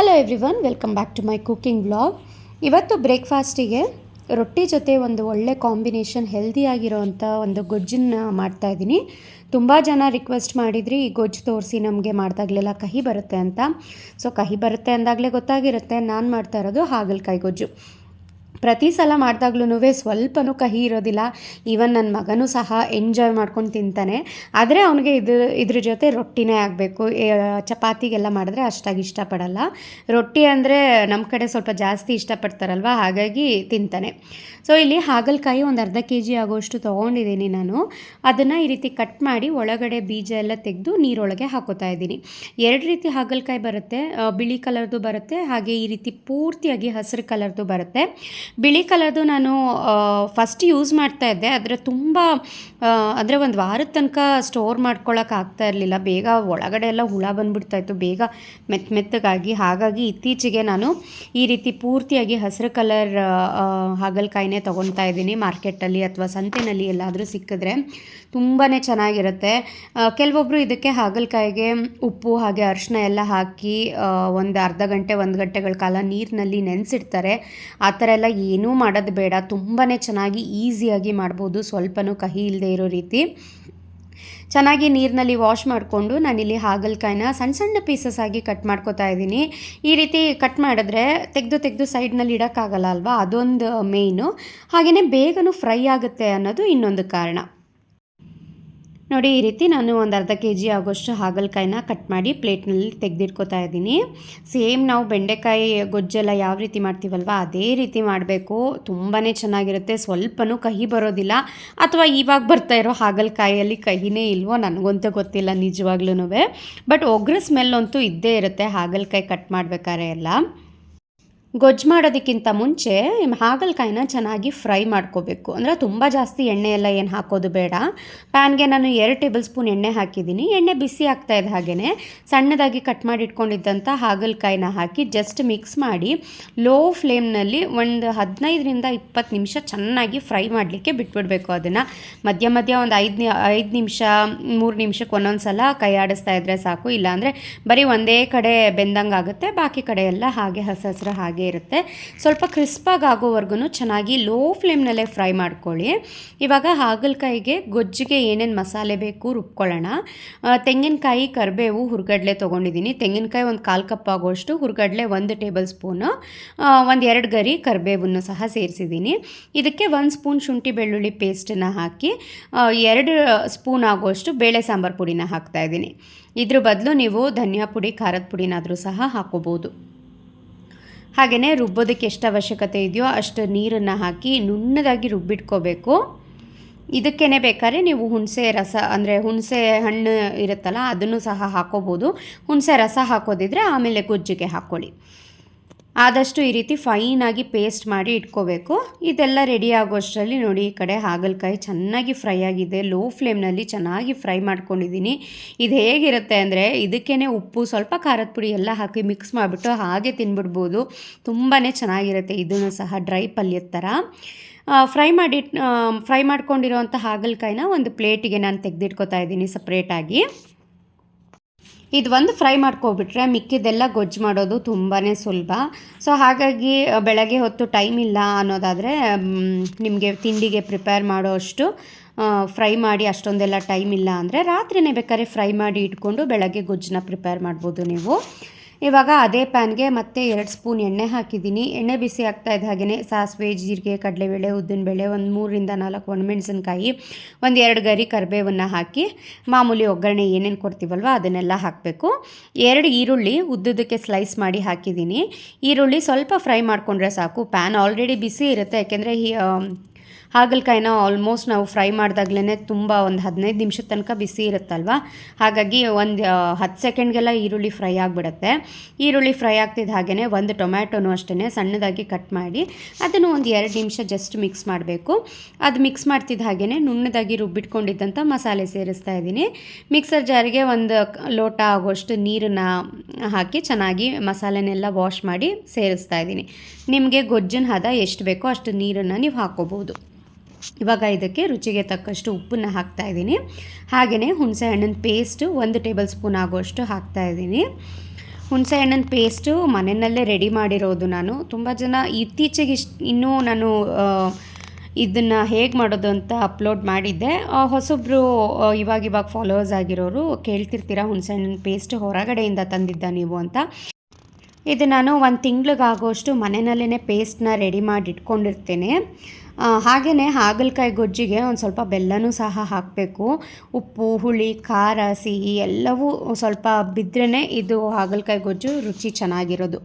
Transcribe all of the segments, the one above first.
Hello everyone welcome back to my cooking blog ಇವತ್ತು ಬ್ರೇಕ್ಫಾಸ್ಟಿಗೆ ರೊಟ್ಟಿ ಜೊತೆ ಒಂದು ಒಳ್ಳೆ ಕಾಂಬಿನೇಷನ್ ಹೆಲ್ದಿಯಾಗಿರೋವಂಥ ಒಂದು ಗೊಜ್ಜನ್ನ ಮಾಡ್ತಾ ಇದ್ದೀನಿ. ತುಂಬ ಜನ ರಿಕ್ವೆಸ್ಟ್ ಮಾಡಿದ್ರಿ, ಈ ಗೊಜ್ಜು ತೋರಿಸಿ ನಮಗೆ ಮಾಡಿದಾಗಲೆಲ್ಲ ಕಹಿ ಬರುತ್ತೆ ಅಂತ. ಸೊ ಕಹಿ ಬರುತ್ತೆ ಅಂದಾಗಲೇ ಗೊತ್ತಾಗಿರುತ್ತೆ, ನಾನು ಮಾಡ್ತಾ ಇರೋದು ಹಾಗಲಕಾಯಿ ಗೊಜ್ಜು. ಪ್ರತಿ ಸಲ ಮಾಡಿದಾಗ್ಲೂ ಸ್ವಲ್ಪನೂ ಕಹಿ ಇರೋದಿಲ್ಲ. ಈವನ್ ನನ್ನ ಮಗನೂ ಸಹ ಎಂಜಾಯ್ ಮಾಡ್ಕೊಂಡು ತಿಂತಾನೆ. ಆದರೆ ಅವನಿಗೆ ಇದು ಇದ್ರ ಜೊತೆ ರೊಟ್ಟಿನೇ ಆಗಬೇಕು. ಚಪಾತಿಗೆಲ್ಲ ಮಾಡಿದ್ರೆ ಅಷ್ಟಾಗಿ ಇಷ್ಟಪಡಲ್ಲ. ರೊಟ್ಟಿ ಅಂದರೆ ನಮ್ಮ ಕಡೆ ಸ್ವಲ್ಪ ಜಾಸ್ತಿ ಇಷ್ಟಪಡ್ತಾರಲ್ವ? ಹಾಗಾಗಿ ತಿಂತಾನೆ. ಸೊ ಇಲ್ಲಿ ಹಾಗಲಕಾಯಿ ಒಂದು ಅರ್ಧ ಕೆ ಜಿ ಆಗೋಷ್ಟು ತೊಗೊಂಡಿದ್ದೀನಿ ನಾನು. ಅದನ್ನು ಈ ರೀತಿ ಕಟ್ ಮಾಡಿ ಒಳಗಡೆ ಬೀಜ ಎಲ್ಲ ತೆಗೆದು ನೀರೊಳಗೆ ಹಾಕೋತಾ ಇದ್ದೀನಿ. ಎರಡು ರೀತಿ ಹಾಗಲಕಾಯಿ ಬರುತ್ತೆ. ಬಿಳಿ ಕಲರ್ದು ಬರುತ್ತೆ. ಹಾಗೆ ಈ ರೀತಿ ಪೂರ್ತಿಯಾಗಿ ಹಸಿರು ಕಲರ್ದು ಬರುತ್ತೆ. ಬಿಳಿ ಕಲರ್ದು ನಾನು ಫಸ್ಟ್ ಯೂಸ್ ಮಾಡ್ತಾ ಇದ್ದೆ. ಆದರೆ ತುಂಬ ಅಂದರೆ ಒಂದು ವಾರದ ತನಕ ಸ್ಟೋರ್ ಮಾಡ್ಕೊಳ್ಳೋಕೆ ಆಗ್ತಾ ಇರಲಿಲ್ಲ. ಬೇಗ ಒಳಗಡೆ ಎಲ್ಲ ಹುಳ ಬಂದುಬಿಡ್ತಾ ಇತ್ತು. ಬೇಗ ಮೆತ್ತ ಮೆತ್ತಗಾಗಿ. ಹಾಗಾಗಿ ಇತ್ತೀಚೆಗೆ ನಾನು ಈ ರೀತಿ ಪೂರ್ತಿಯಾಗಿ ಹಸಿರು ಕಲರ್ ಹಾಗಲಕಾಯಿನೇ ತೊಗೊತಾ ಇದ್ದೀನಿ. ಮಾರ್ಕೆಟಲ್ಲಿ ಅಥವಾ ಸಂತೆನಲ್ಲಿ ಎಲ್ಲಾದರೂ ಸಿಕ್ಕಿದ್ರೆ ತುಂಬಾ ಚೆನ್ನಾಗಿರುತ್ತೆ. ಕೆಲವೊಬ್ಬರು ಇದಕ್ಕೆ ಹಾಗಲಕಾಯಿಗೆ ಉಪ್ಪು, ಹಾಗೆ ಅರಿಶಿನ ಎಲ್ಲ ಹಾಕಿ ಒಂದು ಅರ್ಧ ಗಂಟೆ, ಒಂದು ಗಂಟೆಗಳ ಕಾಲ ನೀರಿನಲ್ಲಿ ನೆನೆಸಿಡ್ತಾರೆ. ಆ ಥರ ಎಲ್ಲ ಏನೂ ಮಾಡೋದು ಬೇಡ. ತುಂಬಾ ಚೆನ್ನಾಗಿ ಈಸಿಯಾಗಿ ಮಾಡ್ಬೋದು. ಸ್ವಲ್ಪನೂ ಕಹಿ ಇಲ್ಲದೆ ಇರೋ ರೀತಿ. ಚೆನ್ನಾಗಿ ನೀರಿನಲ್ಲಿ ವಾಶ್ ಮಾಡಿಕೊಂಡು ನಾನಿಲ್ಲಿ ಹಾಗಲಕಾಯಿನ ಸಣ್ಣ ಸಣ್ಣ ಪೀಸಸ್ ಆಗಿ ಕಟ್ ಮಾಡ್ಕೊತಾ ಇದ್ದೀನಿ. ಈ ರೀತಿ ಕಟ್ ಮಾಡಿದ್ರೆ ತೆಗೆದು ತೆಗೆದು ಸೈಡ್ನಲ್ಲಿ ಇಡೋಕ್ಕಾಗಲ್ಲ ಅಲ್ವಾ? ಅದೊಂದು ಮೇಯ್ನು. ಹಾಗೆಯೇ ಬೇಗನೂ ಫ್ರೈ ಆಗುತ್ತೆ ಅನ್ನೋದು ಇನ್ನೊಂದು ಕಾರಣ. ನೋಡಿ, ಈ ರೀತಿ ನಾನು ಒಂದು ಅರ್ಧ ಕೆ ಜಿ ಆಗೋಷ್ಟು ಹಾಗಲಕಾಯಿನ ಕಟ್ ಮಾಡಿ ಪ್ಲೇಟ್ನಲ್ಲಿ ತೆಗೆದಿಟ್ಕೋತಾ ಇದ್ದೀನಿ. ಸೇಮ್ ನಾವು ಬೆಂಡೆಕಾಯಿ ಗೊಜ್ಜೆಲ್ಲ ಯಾವ ರೀತಿ ಮಾಡ್ತೀವಲ್ವ, ಅದೇ ರೀತಿ ಮಾಡಬೇಕು. ತುಂಬಾ ಚೆನ್ನಾಗಿರುತ್ತೆ. ಸ್ವಲ್ಪನೂ ಕಹಿ ಬರೋದಿಲ್ಲ. ಅಥವಾ ಇವಾಗ ಬರ್ತಾ ಇರೋ ಹಾಗಲಕಾಯಿಯಲ್ಲಿ ಕಹಿನೇ ಇಲ್ವೋ ನನಗಂತೂ ಗೊತ್ತಿಲ್ಲ ನಿಜವಾಗ್ಲೂ ಬಟ್ ಒಗ್ರ ಸ್ಮೆಲ್ ಅಂತೂ ಇದ್ದೇ ಇರುತ್ತೆ, ಹಾಗಲಕಾಯಿ ಕಟ್ ಮಾಡಬೇಕಾದ್ರೆ ಎಲ್ಲ. ಗೊಜ್ಜು ಮಾಡೋದಕ್ಕಿಂತ ಮುಂಚೆ ಹಾಗಲಕಾಯಿನ ಚೆನ್ನಾಗಿ ಫ್ರೈ ಮಾಡ್ಕೋಬೇಕು. ಅಂದರೆ ತುಂಬ ಜಾಸ್ತಿ ಎಣ್ಣೆ ಎಲ್ಲ ಏನು ಹಾಕೋದು ಬೇಡ. ಪ್ಯಾನ್ಗೆ ನಾನು ಎರಡು ಟೇಬಲ್ ಸ್ಪೂನ್ ಎಣ್ಣೆ ಹಾಕಿದ್ದೀನಿ. ಎಣ್ಣೆ ಬಿಸಿ ಆಗ್ತಾ ಇದೆ ಹಾಗೆಯೇ ಸಣ್ಣದಾಗಿ ಕಟ್ ಮಾಡಿ ಇಟ್ಕೊಂಡಿದ್ದಂಥ ಹಾಗಲಕಾಯಿನ ಹಾಕಿ ಜಸ್ಟ್ ಮಿಕ್ಸ್ ಮಾಡಿ ಲೋ ಫ್ಲೇಮ್ನಲ್ಲಿ ಒಂದು ಹದಿನೈದರಿಂದ ಇಪ್ಪತ್ತು ನಿಮಿಷ ಚೆನ್ನಾಗಿ ಫ್ರೈ ಮಾಡಲಿಕ್ಕೆ ಬಿಟ್ಬಿಡಬೇಕು ಅದನ್ನು. ಮಧ್ಯ ಮಧ್ಯ ಒಂದು ಐದು ಐದು ನಿಮಿಷ, ಮೂರು ನಿಮಿಷಕ್ಕೆ ಒಂದೊಂದು ಸಲ ಕೈ ಆಡಿಸ್ತಾ ಇದ್ದರೆ ಸಾಕು. ಇಲ್ಲಾಂದರೆ ಬರೀ ಒಂದೇ ಕಡೆ ಬೆಂದಂಗೆ ಆಗುತ್ತೆ ಬಾಕಿ ಕಡೆ ಎಲ್ಲ ಹಾಗೆ ಹಸಿ ಹಸಿರು ಹಾಗೆ ಇರುತ್ತೆ. ಸ್ವಲ್ಪ ಕ್ರಿಸ್ಪಾಗಿ ಆಗೋವರೆಗೂ ಚೆನ್ನಾಗಿ ಲೋ ಫ್ಲೇಮ್ನಲ್ಲೇ ಫ್ರೈ ಮಾಡ್ಕೊಳ್ಳಿ. ಇವಾಗ ಹಾಗಲಕಾಯಿಗೆ ಗೊಜ್ಜಿಗೆ ಏನೇನು ಮಸಾಲೆ ಬೇಕು ರುಬ್ಕೊಳ್ಳೋಣ. ತೆಂಗಿನಕಾಯಿ, ಕರಿಬೇವು ಹುರ್ಗಡ್ಲೆ ತೊಗೊಂಡಿದ್ದೀನಿ. ತೆಂಗಿನಕಾಯಿ ಒಂದು ಕಾಲು ಕಪ್ ಆಗೋಷ್ಟು, ಹುರ್ಗಡ್ಲೆ ಒಂದು ಟೇಬಲ್ ಸ್ಪೂನು ಒಂದು ಎರಡು ಗರಿ ಕರಿಬೇವನ್ನು ಸಹ ಸೇರಿಸಿದ್ದೀನಿ. ಇದಕ್ಕೆ ಒಂದು ಸ್ಪೂನ್ ಶುಂಠಿ ಬೆಳ್ಳುಳ್ಳಿ ಪೇಸ್ಟನ್ನು ಹಾಕಿ ಎರಡು ಸ್ಪೂನ್ ಆಗೋಷ್ಟು ಬೇಳೆ ಸಾಂಬಾರು ಪುಡಿನ ಹಾಕ್ತಾ ಇದ್ದೀನಿ. ಇದ್ರ ಬದಲು ನೀವು ಧನಿಯಾ ಪುಡಿ, ಖಾರದ ಪುಡಿನಾದರೂ ಸಹ ಹಾಕೋಬೋದು. ಹಾಗೆಯೇ ರುಬ್ಬೋದಕ್ಕೆ ಎಷ್ಟು ಅವಶ್ಯಕತೆ ಇದೆಯೋ ಅಷ್ಟು ನೀರನ್ನು ಹಾಕಿ ನುಣ್ಣದಾಗಿ ರುಬ್ಬಿಟ್ಕೋಬೇಕು. ಇದಕ್ಕೇ ಬೇಕಾದ್ರೆ ನೀವು ಹುಣಸೆ ರಸ, ಅಂದರೆ ಹುಣಸೆ ಹಣ್ಣು ಇರುತ್ತಲ್ಲ, ಅದನ್ನು ಸಹ ಹಾಕೋಬೋದು. ಹುಣಸೆ ರಸ ಹಾಕೋದಿದ್ರೆ ಆಮೇಲೆ ಗೊಜ್ಜಿಗೆ ಹಾಕ್ಕೊಳ್ಳಿ. ಆದಷ್ಟು ಈ ರೀತಿ ಫೈನಾಗಿ ಪೇಸ್ಟ್ ಮಾಡಿ ಇಟ್ಕೋಬೇಕು. ಇದೆಲ್ಲ ರೆಡಿ ಆಗೋಷ್ಟರಲ್ಲಿ ನೋಡಿ ಈ ಕಡೆ ಹಾಗಲಕಾಯಿ ಚೆನ್ನಾಗಿ ಫ್ರೈ ಆಗಿದೆ. ಲೋ ಫ್ಲೇಮ್ನಲ್ಲಿ ಚೆನ್ನಾಗಿ ಫ್ರೈ ಮಾಡ್ಕೊಂಡಿದ್ದೀನಿ. ಇದು ಹೇಗಿರುತ್ತೆ ಅಂದರೆ ಇದಕ್ಕೇ ಉಪ್ಪು, ಸ್ವಲ್ಪ ಖಾರದ ಪುಡಿ ಎಲ್ಲ ಹಾಕಿ ಮಿಕ್ಸ್ ಮಾಡಿಬಿಟ್ಟು ಹಾಗೆ ತಿನ್ಬಿಡ್ಬೋದು. ತುಂಬಾ ಚೆನ್ನಾಗಿರುತ್ತೆ ಇದನ್ನು ಸಹ ಡ್ರೈ ಪಲ್ಯದ ಥರ. ಫ್ರೈ ಮಾಡಿ ಫ್ರೈ ಮಾಡ್ಕೊಂಡಿರೋಂಥ ಹಾಗಲಕಾಯಿನ ಒಂದು ಪ್ಲೇಟಿಗೆ ನಾನು ತೆಗೆದಿಟ್ಕೋತಾ ಇದ್ದೀನಿ ಸಪ್ರೇಟಾಗಿ ಇದು ಒಂದು ಫ್ರೈ ಮಾಡ್ಕೊಬಿಟ್ರೆ ಮಿಕ್ಕಿದ್ದೆಲ್ಲ ಗೊಜ್ಜು ಮಾಡೋದು ತುಂಬಾ ಸುಲಭ. ಸೊ ಹಾಗಾಗಿ ಬೆಳಗ್ಗೆ ಹೊತ್ತು ಟೈಮ್ ಇಲ್ಲ ಅನ್ನೋದಾದರೆ ನಿಮಗೆ ತಿಂಡಿಗೆ ಪ್ರಿಪೇರ್ ಮಾಡೋ ಅಷ್ಟು ಫ್ರೈ ಮಾಡಿ ಅಷ್ಟೊಂದೆಲ್ಲ ಟೈಮ್ ಇಲ್ಲ ಅಂದರೆ ರಾತ್ರಿನೇ ಬೇಕಾದ್ರೆ ಫ್ರೈ ಮಾಡಿ ಇಟ್ಕೊಂಡು ಬೆಳಗ್ಗೆ ಗೊಜ್ಜನ್ನ ಪ್ರಿಪೇರ್ ಮಾಡ್ಬೋದು ನೀವು. ಇವಾಗ ಅದೇ ಪ್ಯಾನ್ಗೆ ಮತ್ತೆ ಎರಡು ಸ್ಪೂನ್ ಎಣ್ಣೆ ಹಾಕಿದ್ದೀನಿ. ಎಣ್ಣೆ ಬಿಸಿ ಆಗ್ತಾ ಇದ್ದ ಹಾಗೆಯೇ ಸಾಸಿವೆ, ಜೀರಿಗೆ, ಕಡಲೆಬೇಳೆ, ಉದ್ದಿನಬೇಳೆ ಒಂದು ಮೂರರಿಂದ ನಾಲ್ಕು ಒಣಮೆಣಸಿನ್ಕಾಯಿ, ಒಂದು ಎರಡು ಗರಿ ಕರಿಬೇವನ್ನು ಹಾಕಿ ಮಾಮೂಲಿ ಒಗ್ಗರಣೆ ಏನೇನು ಕೊಡ್ತೀವಲ್ವ ಅದನ್ನೆಲ್ಲ ಹಾಕಬೇಕು. ಎರಡು ಈರುಳ್ಳಿ ಉದ್ದುದಕ್ಕೆ ಸ್ಲೈಸ್ ಮಾಡಿ ಹಾಕಿದ್ದೀನಿ. ಈರುಳ್ಳಿ ಸ್ವಲ್ಪ ಫ್ರೈ ಮಾಡಿಕೊಂಡ್ರೆ ಸಾಕು. ಪ್ಯಾನ್ ಆಲ್ರೆಡಿ ಬಿಸಿ ಇರುತ್ತೆ. ಯಾಕೆಂದರೆ ಹಾಗಲಕಾಯಿನ ಆಲ್ಮೋಸ್ಟ್ ನಾವು ಫ್ರೈ ಮಾಡಿದಾಗ್ಲೇ ತುಂಬ ಒಂದು ಹದಿನೈದು ನಿಮಿಷದ ತನಕ ಬಿಸಿ ಇರುತ್ತಲ್ವ? ಹಾಗಾಗಿ ಒಂದು ಹತ್ತು ಸೆಕೆಂಡ್ಗೆಲ್ಲ ಈರುಳ್ಳಿ ಫ್ರೈ ಆಗಿಬಿಡುತ್ತೆ. ಈರುಳ್ಳಿ ಫ್ರೈ ಆಗ್ತಿದ್ದ ಹಾಗೆಯೇ ಒಂದು ಟೊಮ್ಯಾಟೊನೂ ಅಷ್ಟೇ ಸಣ್ಣದಾಗಿ ಕಟ್ ಮಾಡಿ ಅದನ್ನು ಒಂದು ಎರಡು ನಿಮಿಷ ಜಸ್ಟ್ ಮಿಕ್ಸ್ ಮಾಡಬೇಕು. ಅದು ಮಿಕ್ಸ್ ಮಾಡ್ತಿದ್ದ ಹಾಗೆಯೇ ನುಣ್ಣದಾಗಿ ರುಬ್ಬಿಟ್ಕೊಂಡಿದ್ದಂಥ ಮಸಾಲೆ ಸೇರಿಸ್ತಾ ಇದ್ದೀನಿ. ಮಿಕ್ಸರ್ ಜಾರಿಗೆ ಒಂದು ಲೋಟ ಆಗೋಷ್ಟು ನೀರನ್ನು ಹಾಕಿ ಚೆನ್ನಾಗಿ ಮಸಾಲೆನೆಲ್ಲ ವಾಶ್ ಮಾಡಿ ಸೇರಿಸ್ತಾ ಇದ್ದೀನಿ. ನಿಮಗೆ ಗೊಜ್ಜಿನ ಹದ ಎಷ್ಟು ಬೇಕೋ ಅಷ್ಟು ನೀರನ್ನು ನೀವು ಹಾಕೋಬೋದು ಇವಾಗ ಇದಕ್ಕೆ ರುಚಿಗೆ ತಕ್ಕಷ್ಟು ಉಪ್ಪನ್ನು ಹಾಕ್ತಾ ಇದ್ದೀನಿ. ಹಾಗೆಯೇ ಹುಣಸೆ ಹಣ್ಣಿನ ಪೇಸ್ಟು ಒಂದು ಟೇಬಲ್ ಸ್ಪೂನ್ ಆಗುವಷ್ಟು ಹಾಕ್ತಾ ಇದ್ದೀನಿ. ಹುಣಸೆ ಹಣ್ಣಿನ ಪೇಸ್ಟು ಮನೆಯಲ್ಲೇ ರೆಡಿ ಮಾಡಿರೋದು ನಾನು. ತುಂಬ ಜನ ಇತ್ತೀಚೆಗೆ ಇಷ್ಟು ಇನ್ನೂ ನಾನು ಇದನ್ನು ಹೇಗೆ ಮಾಡೋದು ಅಂತ ಅಪ್ಲೋಡ್ ಮಾಡಿದ್ದೆ. ಹೊಸೊಬ್ಬರು ಇವಾಗ ಇವಾಗ ಫಾಲೋವರ್ಸ್ ಆಗಿರೋರು ಕೇಳ್ತಿರ್ತೀರಾ ಹುಣಸೆ ಹಣ್ಣಿನ ಪೇಸ್ಟ್ ಹೊರಗಡೆಯಿಂದ ತಂದಿದ್ದ ನೀವು ಅಂತ. ಇದು ನಾನು ಒಂದು ತಿಂಗಳಿಗಾಗೋಷ್ಟು ಮನೆಯಲ್ಲೇ ಪೇಸ್ಟ್ನ ರೆಡಿ ಮಾಡಿ ಇಟ್ಕೊಂಡಿರ್ತೇನೆ ಹಾಗೆಯೇ ಹಾಗಲಕಾಯಿ ಗೊಜ್ಜಿಗೆ ಒಂದು ಸ್ವಲ್ಪ ಬೆಲ್ಲನೂ ಸಹ ಹಾಕಬೇಕು. ಉಪ್ಪು, ಹುಳಿ, ಖಾರ, ಸಿಹಿ ಎಲ್ಲವೂ ಸ್ವಲ್ಪ ಬಿದ್ರೇ ಇದು ಹಾಗಲಕಾಯಿ ಗೊಜ್ಜು ರುಚಿ ಚೆನ್ನಾಗಿರೋದು.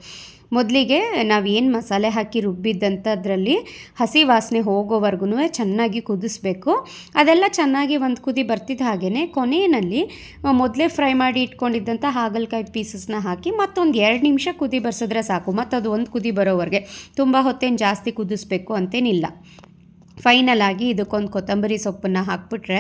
ಮೊದಲಿಗೆ ನಾವೇನು ಮಸಾಲೆ ಹಾಕಿ ರುಬ್ಬಿದ್ದಂಥದ್ರಲ್ಲಿ ಹಸಿ ವಾಸನೆ ಹೋಗೋವರೆಗೂ ಚೆನ್ನಾಗಿ ಕುದಿಸ್ಬೇಕು. ಅದೆಲ್ಲ ಚೆನ್ನಾಗಿ ಒಂದು ಕುದಿ ಬರ್ತಿದ್ದ ಹಾಗೆಯೇ ಕೊನೆಯಲ್ಲಿ ಮೊದಲೇ ಫ್ರೈ ಮಾಡಿ ಇಟ್ಕೊಂಡಿದ್ದಂಥ ಹಾಗಲಕಾಯಿ ಪೀಸಸ್ನ ಹಾಕಿ ಮತ್ತೊಂದು ಎರಡು ನಿಮಿಷ ಕುದಿ ಬರ್ಸಿದ್ರೆ ಸಾಕು. ಮತ್ತು ಅದು ಒಂದು ಕುದಿ ಬರೋವರೆಗೆ. ತುಂಬ ಹೊತ್ತೇನು ಜಾಸ್ತಿ ಕುದಿಸ್ಬೇಕು ಅಂತೇನಿಲ್ಲ. ಫೈನಲ್ ಆಗಿ ಇದಕ್ಕೊಂದು ಕೊತ್ತಂಬರಿ ಸೊಪ್ಪನ್ನು ಹಾಕ್ಬಿಟ್ರೆ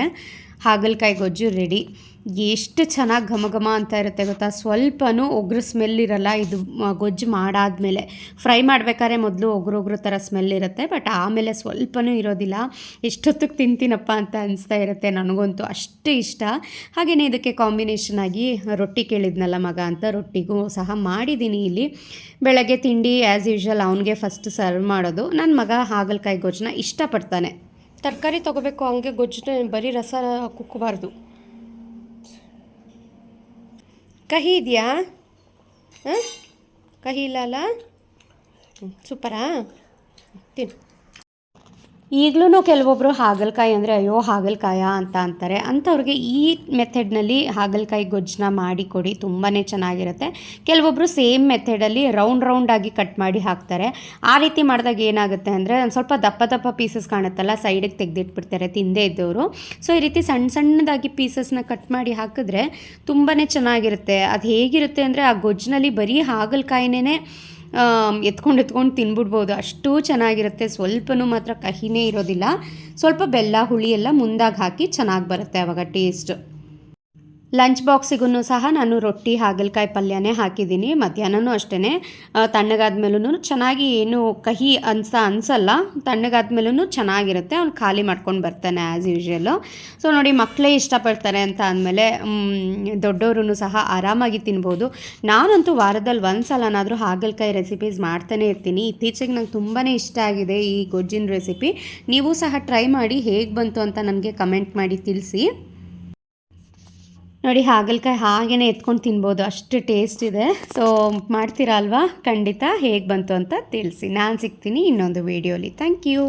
ಹಾಗಲಕಾಯಿ ಗೊಜ್ಜು ರೆಡಿ ಎಷ್ಟು ಚೆನ್ನಾಗಿ ಘಮ ಘಮ ಅಂತ ಇರುತ್ತೆ ಗೊತ್ತಾ? ಸ್ವಲ್ಪನೂ ಒಗ್ರು ಸ್ಮೆಲ್ ಇರಲ್ಲ. ಇದು ಗೊಜ್ಜು ಮಾಡಾದಮೇಲೆ. ಫ್ರೈ ಮಾಡಬೇಕಾದ್ರೆ ಮೊದಲು ಒಗ್ರೊಗ್ರು ಒಗ್ರು ಥರ ಸ್ಮೆಲ್ ಇರುತ್ತೆ ಬಟ್ ಆಮೇಲೆ ಸ್ವಲ್ಪನೂ ಇರೋದಿಲ್ಲ. ಎಷ್ಟೊತ್ತಿಗೆ ತಿಂತೀನಪ್ಪ ಅಂತ ಅನಿಸ್ತಾ ಇರುತ್ತೆ ನನಗಂತೂ. ಅಷ್ಟು ಇಷ್ಟ. ಹಾಗೆಯೇ ಇದಕ್ಕೆ ಕಾಂಬಿನೇಷನ್ ಆಗಿ ರೊಟ್ಟಿ ಕೇಳಿದ್ನಲ್ಲ ಮಗ ಅಂತ, ರೊಟ್ಟಿಗೂ ಸಹ ಮಾಡಿದ್ದೀನಿ ಇಲ್ಲಿ. ಬೆಳಗ್ಗೆ ತಿಂಡಿ ಆ್ಯಸ್ ಯೂಶ್ವಲ್ ಅವನಿಗೆ ಫಸ್ಟ್ ಸರ್ವ್ ಮಾಡೋದು. ನನ್ನ ಮಗ ಹಾಗಲಕಾಯಿ ಗೊಜ್ಜನ್ನ ಇಷ್ಟಪಡ್ತಾನೆ. ತರಕಾರಿ ತೊಗೋಬೇಕು, ಅವನಿಗೆ ಗೊಜ್ಜನ್ನ ಬರೀ ರಸ ಕುಕ್ಕಬಾರ್ದು ಕಹಿ ಇದೆಯಾ? ಹಾಂ? ಕಹಿ ಇಲ್ಲ ಅಲ್ಲ? ಸೂಪರಾ ತಿನ್ನು ಈಗಲೂ ಕೆಲವೊಬ್ಬರು ಹಾಗಲಕಾಯಿ ಅಂದರೆ, ಅಯ್ಯೋ, ಹಾಗಲಕಾಯ ಅಂತ ಅಂತಾರೆ. ಅಂಥವ್ರಿಗೆ ಈ ಮೆಥಡ್ನಲ್ಲಿ ಹಾಗಲಕಾಯಿ ಗೊಜ್ಜನ್ನ ಮಾಡಿ ಕೊಡಿ ತುಂಬಾ ಚೆನ್ನಾಗಿರುತ್ತೆ. ಕೆಲವೊಬ್ಬರು ಸೇಮ್ ಮೆಥಡಲ್ಲಿ ರೌಂಡ್ ರೌಂಡಾಗಿ ಕಟ್ ಮಾಡಿ ಹಾಕ್ತಾರೆ. ಆ ರೀತಿ ಮಾಡಿದಾಗ ಏನಾಗುತ್ತೆ ಅಂದರೆ, ಒಂದು ಸ್ವಲ್ಪ ದಪ್ಪ ದಪ್ಪ ಪೀಸಸ್ ಕಾಣುತ್ತಲ್ಲ, ಸೈಡಿಗೆ ತೆಗೆದಿಟ್ಬಿಡ್ತಾರೆ ತಿಂದೇ ಇದ್ದವರು. ಸೊ, ಈ ರೀತಿ ಸಣ್ಣ ಸಣ್ಣದಾಗಿ ಪೀಸಸ್ನ ಕಟ್ ಮಾಡಿ ಹಾಕಿದ್ರೆ ತುಂಬಾ ಚೆನ್ನಾಗಿರುತ್ತೆ. ಅದು ಹೇಗಿರುತ್ತೆ ಅಂದರೆ, ಆ ಗೊಜ್ಜಿನಲ್ಲಿ ಬರೀ ಹಾಗಲಕಾಯಿನೇ ಎತ್ಕೊಂಡು ಎತ್ಕೊಂಡು ತಿನ್ಬಿಡ್ಬೋದು. ಅಷ್ಟು ಚೆನ್ನಾಗಿರುತ್ತೆ. ಸ್ವಲ್ಪನೂ ಮಾತ್ರ ಕಹಿನೇ ಇರೋದಿಲ್ಲ. ಸ್ವಲ್ಪ ಬೆಲ್ಲ, ಹುಳಿ ಎಲ್ಲ ಮುಂದಾಗಿ ಹಾಕಿ ಚೆನ್ನಾಗಿ ಬರುತ್ತೆ ಆವಾಗ ಟೇಸ್ಟ್ ಲಂಚ್ ಬಾಕ್ಸಿಗೂ ಸಹ ನಾನು ರೊಟ್ಟಿ, ಹಾಗಲಕಾಯಿ ಪಲ್ಯನೇ ಹಾಕಿದ್ದೀನಿ. ಮಧ್ಯಾಹ್ನನೂ ಅಷ್ಟೇ ತಣ್ಣಗಾದ್ಮೇಲೂ ಚೆನ್ನಾಗಿ ಏನು ಕಹಿ ಅನ್ಸ, ಅನ್ಸಲ್ಲ. ತಣ್ಣಗಾದ್ಮೇಲೂ ಚೆನ್ನಾಗಿರುತ್ತೆ. ಅವ್ನು ಖಾಲಿ ಮಾಡ್ಕೊಂಡು ಬರ್ತಾನೆ ಆ್ಯಸ್ ಯೂಶ್ವಲ್ಲು ಸೊ ನೋಡಿ ಮಕ್ಕಳೇ ಇಷ್ಟಪಡ್ತಾರೆ ಅಂತ ಅಂದಮೇಲೆ ದೊಡ್ಡವರು ಸಹ ಆರಾಮಾಗಿ ತಿನ್ಬೋದು. ನಾನಂತೂ ವಾರದಲ್ಲಿ ಒಂದು ಸಲನಾದರೂ ಹಾಗಲಕಾಯಿ ರೆಸಿಪೀಸ್ ಮಾಡ್ತಾನೆ ಇರ್ತೀನಿ. ಇತ್ತೀಚೆಗೆ ನಂಗೆ ತುಂಬಾ ಇಷ್ಟ ಆಗಿದೆ ಈ ಗೊಜ್ಜಿನ ರೆಸಿಪಿ ನೀವು ಸಹ ಟ್ರೈ ಮಾಡಿ ಹೇಗೆ ಬಂತು ಅಂತ ನನಗೆ ಕಮೆಂಟ್ ಮಾಡಿ ತಿಳಿಸಿ. ನೋಡಿ, ಹಾಗಲಕಾಯಿ ಹಾಗೇ ಎತ್ಕೊಂಡು ತಿನ್ಬೋದು. ಅಷ್ಟು ಟೇಸ್ಟ್ ಇದೆ. ಸೊ ಮಾಡ್ತೀರಾ ಅಲ್ವಾ? ಖಂಡಿತ ಹೇಗೆ ಬಂತು ಅಂತ ತಿಳಿಸಿ. ನಾನು ಸಿಗ್ತೀನಿ ಇನ್ನೊಂದು ವೀಡಿಯೋಲಿ ಥ್ಯಾಂಕ್ ಯು